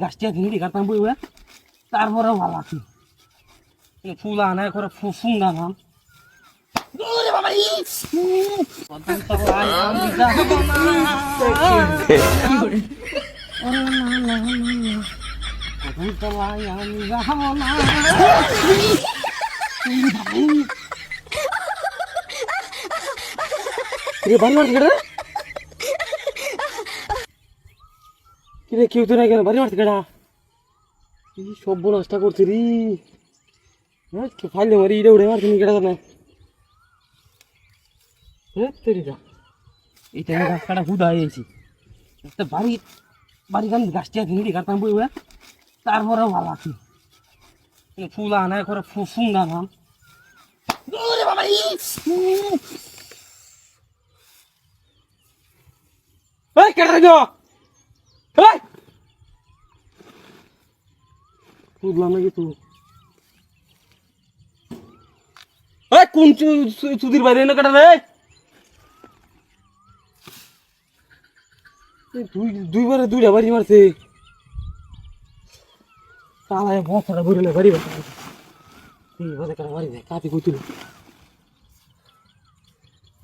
গাছটা কিনে কাটতাম বইবে। তারপরে ভালো আছে। ফুল আনায় করে ফু- ফুল না নাম কিরে, কেউ তো নাই কেন? বাড়ি মারছে কেডা এই সব নষ্ট করছে রে? হ্যাঁ ফাইলে মারি এটা উড়ে মারছে কেডা না হ্যাঁ তেরি যা। এইটা গাছ কাটা হুদা হয়ে গেছি। একটা বাড়ি বাড়ি গান গাছটা কিনে কাটতাম বইবে তারপরেও ভালো আছে। ফুল আনায় করে ফু- ফুল না নাম ওরে বাবা কেটে গো এই বুঝলাম না কিছু কোন চুদির বাইরে না কাটা রে? দুই, দুইবারে দুইটা বাড়ি মারছে। তালায় বছরা ভরে বাড়ি বাড়ি কাটা বাড়ি দেয় কাতে কইছিল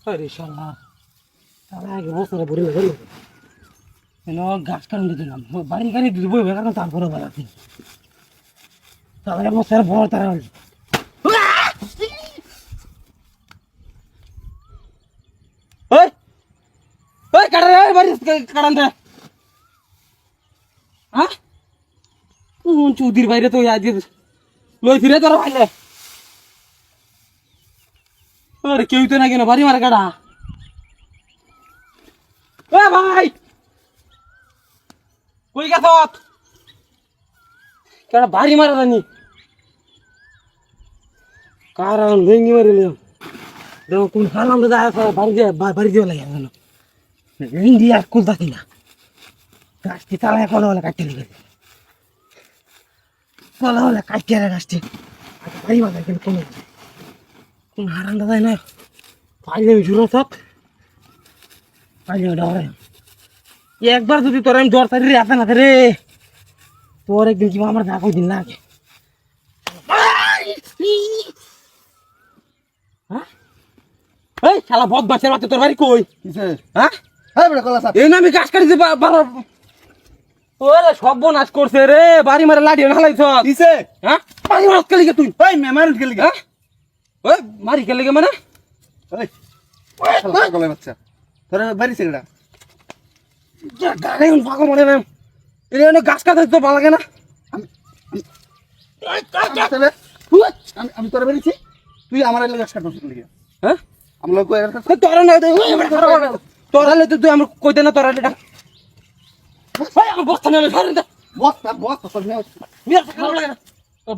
আরে শালা তাহলে আগে বছরে ভরে বাড়ি কেন গাছ কারণ দিলাম বাড়ি গাড়ি দিব কারণ তারপরে বাড়াতে। তাহলে বছর বড় তারা ওই কাটা রে বাড়ি কাটান দে হ্যাঁ? কোন চৌধুরীর বাইরে তো আজ লই ফিরে তোর ভাইলে আরে কেউ তো না কেন, বাড়ি মারা কাটা। এ ভাই! কই গেছত কেডা বাড়ি মারা জানি কারণ ভেঙ্গি মারিলাম দেখো কোন হারাম দাদা বাড়ি দিয়ে বাড়ি দিয়ে লাগে কেন ইন্ডিয়া কুল থাকি না। গাছটি চালায় কলা হলে কাটতে লেগে কলা হলে কাটতে রে গাছটি। আর বাড়ি মারা কিন্তু কোনো কোন হারাম দাদা না পাইলে আমি জুড়ো থাক পাইলে ডরে একবার যদি তোর আমি জ্বর তারি আসে না রে। তোর একদিন কি আমার দেখো দিন লাগে? এই শালা বদ বাচ্চার বাচ্চা তোর বাড়ি কই? হ্যাঁ হ্যাঁ? এই না আমি গাছ কাটিতে বারো ওরে সব নাশ করছে রে বাড়ি মারে লাঠি হালাইছ কিসে? হ্যাঁ? বাড়ি মারত কালি তুই। ওই মেমার গেলি হ্যাঁ? ওই মারি গে মানে? ওই শালা কলা বাচ্চা। তোর বাড়ি সেটা গাড়ি পাগল মনে না এই জন্য গাছ কাটতে তো ভালো লাগে না। আমি আমি আমি তোর বাড়িছি তুই আমার এলাকা কাজ করছিস হ্যাঁ? আমরা লোক এর কাছে তোরা না তোরা হলে তো তুই আমার কইতে না তোরা এটা ভাই আমার বস্তা নেবে ধরেন দে বস্তা বস্তা সব নিয়ে মিয়া খারাপ না। তোর